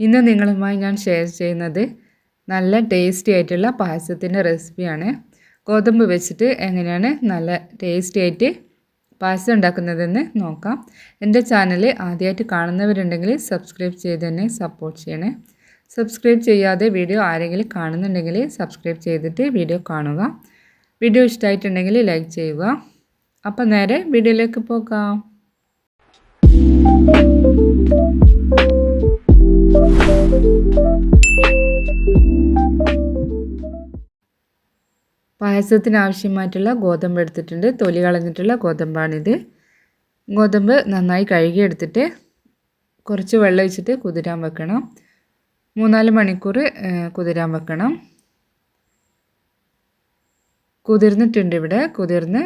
ഇന്ന് നിങ്ങളുമായി ഞാൻ ഷെയർ ചെയ്യുന്നത് നല്ല ടേസ്റ്റി ആയിട്ടുള്ള പായസത്തിന്റെ റെസിപ്പിയാണ് ഗോതമ്പ് വെച്ചിട്ട് എങ്ങനെയാണ് നല്ല ടേസ്റ്റി ആയിട്ട് പായസം ഉണ്ടാക്കുന്നതെന്ന് നോക്കാം. എന്റെ ചാനൽ ആദ്യമായിട്ട് കാണുന്നവരുണ്ടെങ്കിൽ സബ്സ്ക്രൈബ് ചെയ്ത് തന്നെ സപ്പോർട്ട് ചെയ്യണേ. സബ്സ്ക്രൈബ് ചെയ്യാതെ വീഡിയോ ആരെങ്കിലും കാണുന്നുണ്ടെങ്കിൽ സബ്സ്ക്രൈബ് ചെയ്തിട്ട് വീഡിയോ കാണുക. വീഡിയോ ഇഷ്ടമായിട്ടുണ്ടെങ്കിൽ ലൈക്ക് ചെയ്യുക. അപ്പം നേരെ വീഡിയോയിലേക്ക് പോകാം. പായസത്തിന് ആവശ്യമായിട്ടുള്ള ഗോതമ്പ് എടുത്തിട്ടുണ്ട്. തൊലി കളഞ്ഞിട്ടുള്ള ഗോതമ്പാണിത്. ഗോതമ്പ് നന്നായി കഴുകിയെടുത്തിട്ട് കുറച്ച് വെള്ളം ഒഴിച്ചിട്ട് കുതിരാൻ വെക്കണം. മൂന്നാൽ മണിക്കൂർ കുതിരാൻ വെക്കണം. കുതിർന്നിട്ടുണ്ട് ഇവിടെ. കുതിർന്ന്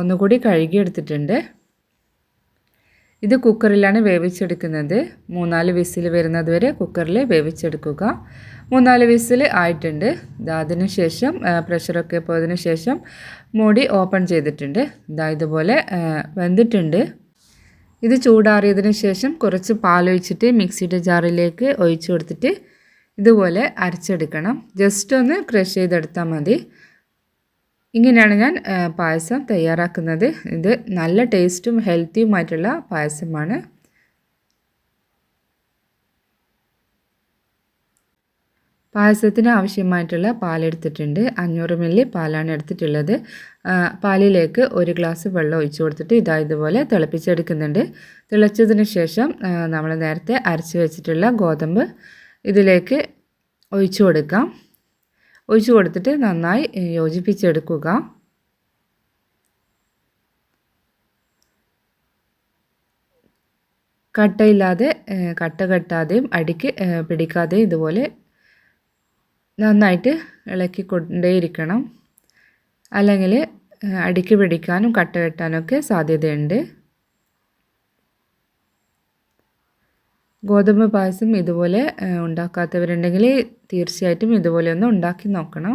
ഒന്നുകൂടി കഴുകിയെടുത്തിട്ടുണ്ട്. ഇത് കുക്കറിലാണ് വേവിച്ചെടുക്കുന്നത്. മൂന്നാൽ വിസിൽ വരുന്നത് വരെ കുക്കറിൽ വേവിച്ചെടുക്കുക. മൂന്നാൽ വിസിൽ ആയിട്ടുണ്ട്. അതിന് ശേഷം പ്രഷറൊക്കെ പോയതിന് ശേഷം മൂടി ഓപ്പൺ ചെയ്തിട്ടുണ്ട്. ഇതാ ഇതുപോലെ വെന്തിട്ടുണ്ട്. ഇത് ചൂടാറിയതിന് ശേഷം കുറച്ച് പാലൊഴിച്ചിട്ട് മിക്സിയുടെ ജാറിലേക്ക് ഒഴിച്ചു കൊടുത്തിട്ട് ഇതുപോലെ അരച്ചെടുക്കണം. ജസ്റ്റ് ഒന്ന് ക്രഷ് ചെയ്തെടുത്താൽ മതി. ഇങ്ങനെയാണ് ഞാൻ പായസം തയ്യാറാക്കുന്നത്. ഇത് നല്ല ടേസ്റ്റും ഹെൽത്തിയുമായിട്ടുള്ള പായസമാണ്. പായസത്തിന് ആവശ്യമായിട്ടുള്ള പാലെടുത്തിട്ടുണ്ട്. അഞ്ഞൂറ് മില്ലി പാലാണ് എടുത്തിട്ടുള്ളത്. പാലിലേക്ക് ഒരു ഗ്ലാസ് വെള്ളം ഒഴിച്ചു കൊടുത്തിട്ട് ഇതാ ഇതുപോലെ തിളപ്പിച്ചെടുക്കുന്നുണ്ട്. തിളച്ചതിന് ശേഷം നമ്മൾ നേരത്തെ അരച്ച് വെച്ചിട്ടുള്ള ഗോതമ്പ് ഇതിലേക്ക് ഒഴിച്ചു കൊടുക്കാം. ഒഴിച്ചു കൊടുത്തിട്ട് നന്നായി യോജിപ്പിച്ചെടുക്കുക. കട്ടയില്ലാതെ കട്ട കെട്ടാതെയും അടിക്ക് പിടിക്കാതെയും ഇതുപോലെ നന്നായിട്ട് ഇളക്കി കൊണ്ടേയിരിക്കണം അല്ലെങ്കിൽ അടിക്ക് പിടിക്കാനും കട്ട കെട്ടാനൊക്കെ സാധ്യതയുണ്ട്. ഗോതമ്പ് പായസം ഇതുപോലെ ഉണ്ടാക്കാത്തവരുണ്ടെങ്കിൽ തീർച്ചയായിട്ടും ഇതുപോലെ ഒന്ന് ഉണ്ടാക്കി നോക്കണം.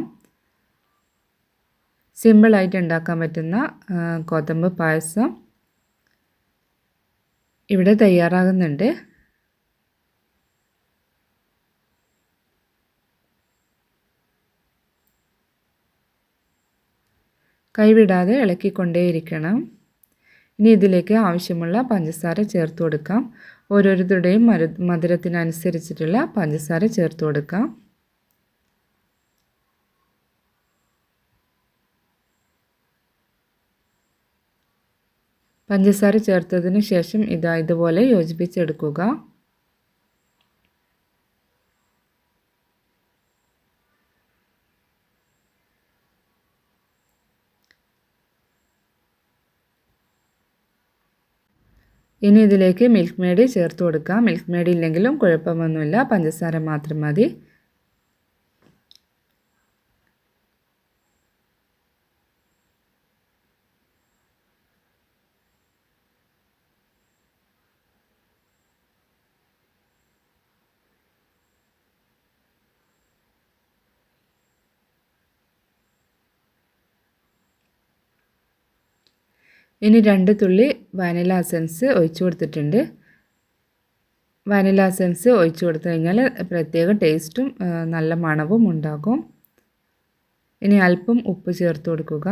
സിമ്പിളായിട്ട് ഉണ്ടാക്കാൻ പറ്റുന്ന ഗോതമ്പ് പായസം ഇവിടെ തയ്യാറാകുന്നുണ്ട്. കൈവിടാതെ ഇളക്കിക്കൊണ്ടേയിരിക്കണം. ഇനി ഇതിലേക്ക് ആവശ്യമുള്ള പഞ്ചസാര ചേർത്ത് കൊടുക്കാം. ഓരോരുത്തരുടെയും മരു മധുരത്തിനനുസരിച്ചിട്ടുള്ള പഞ്ചസാര ചേർത്ത് കൊടുക്കാം. പഞ്ചസാര ചേർത്തതിന് ശേഷം ഇതാ ഇതുപോലെ യോജിപ്പിച്ചെടുക്കുക. ഇനി ഇതിലേക്ക് മിൽക്ക് മേഡ് ചേർത്ത് കൊടുക്കാം. മിൽക്ക് മേഡ് ഇല്ലെങ്കിലും കുഴപ്പമൊന്നുമില്ല. പഞ്ചസാര മാത്രം മതി. ഇനി രണ്ട് തുള്ളി വാനില എസൻസ് ഒഴിച്ചു കൊടുത്തിട്ടുണ്ട്. വാനില എസൻസ് ഒഴിച്ചു കൊടുത്തു കഴിഞ്ഞാൽ പ്രത്യേക ടേസ്റ്റും നല്ല മണവും ഉണ്ടാകും. ഇനി അല്പം ഉപ്പ് ചേർത്ത് കൊടുക്കുക.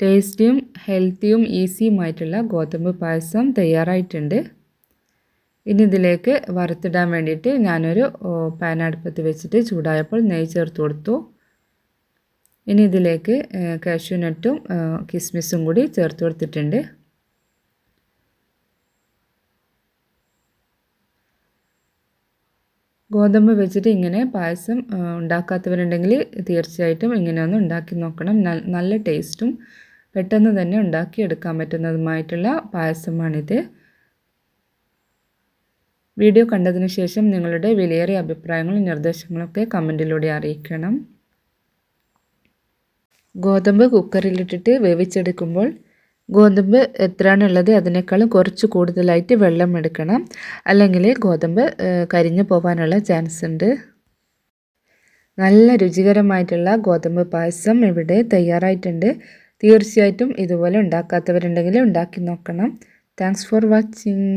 ടേസ്റ്റിയും ഹെൽത്തിയും ഈസിയുമായിട്ടുള്ള ഗോതമ്പ് പായസം തയ്യാറായിട്ടുണ്ട്. ഇനി ഇതിലേക്ക് വറുത്തിടാൻ വേണ്ടിയിട്ട് ഞാനൊരു പാൻ അടുപ്പത്ത് വെച്ചിട്ട് ചൂടായപ്പോൾ നെയ്യ് ചേർത്ത് കൊടുത്തു. ഇനി ഇതിലേക്ക് കാഷ്യൂനട്ടും കിസ്മിസും കൂടി ചേർത്ത് കൊടുത്തിട്ടുണ്ട്. ഗോതമ്പ് വെച്ചിട്ട് ഇങ്ങനെ പായസം ഉണ്ടാക്കാത്തവരുണ്ടെങ്കിൽ തീർച്ചയായിട്ടും ഇങ്ങനെ ഒന്ന് ഉണ്ടാക്കി നോക്കണം. നല്ല ടേസ്റ്റും പെട്ടെന്ന് തന്നെ ഉണ്ടാക്കിയെടുക്കാൻ പറ്റുന്നതുമായിട്ടുള്ള പായസമാണിത്. വീഡിയോ കണ്ടതിന് ശേഷം നിങ്ങളുടെ വിലയേറിയ അഭിപ്രായങ്ങളും നിർദ്ദേശങ്ങളൊക്കെ കമന്റിലൂടെ അറിയിക്കണം. ഗോതമ്പ് കുക്കറിലിട്ടിട്ട് വേവിച്ചെടുക്കുമ്പോൾ ഗോതമ്പ് എത്രയാണുള്ളത് അതിനേക്കാളും കുറച്ച് കൂടുതലായിട്ട് വെള്ളം എടുക്കണം. അല്ലെങ്കിൽ ഗോതമ്പ് കരിഞ്ഞു പോകാനുള്ള ചാൻസ് ഉണ്ട്. നല്ല രുചികരമായിട്ടുള്ള ഗോതമ്പ് പായസം ഇവിടെ തയ്യാറായിട്ടുണ്ട്. തീർച്ചയായിട്ടും ഇതുപോലെ ഉണ്ടാക്കാത്തവരുണ്ടെങ്കിൽ ഉണ്ടാക്കി നോക്കണം. Thanks for watching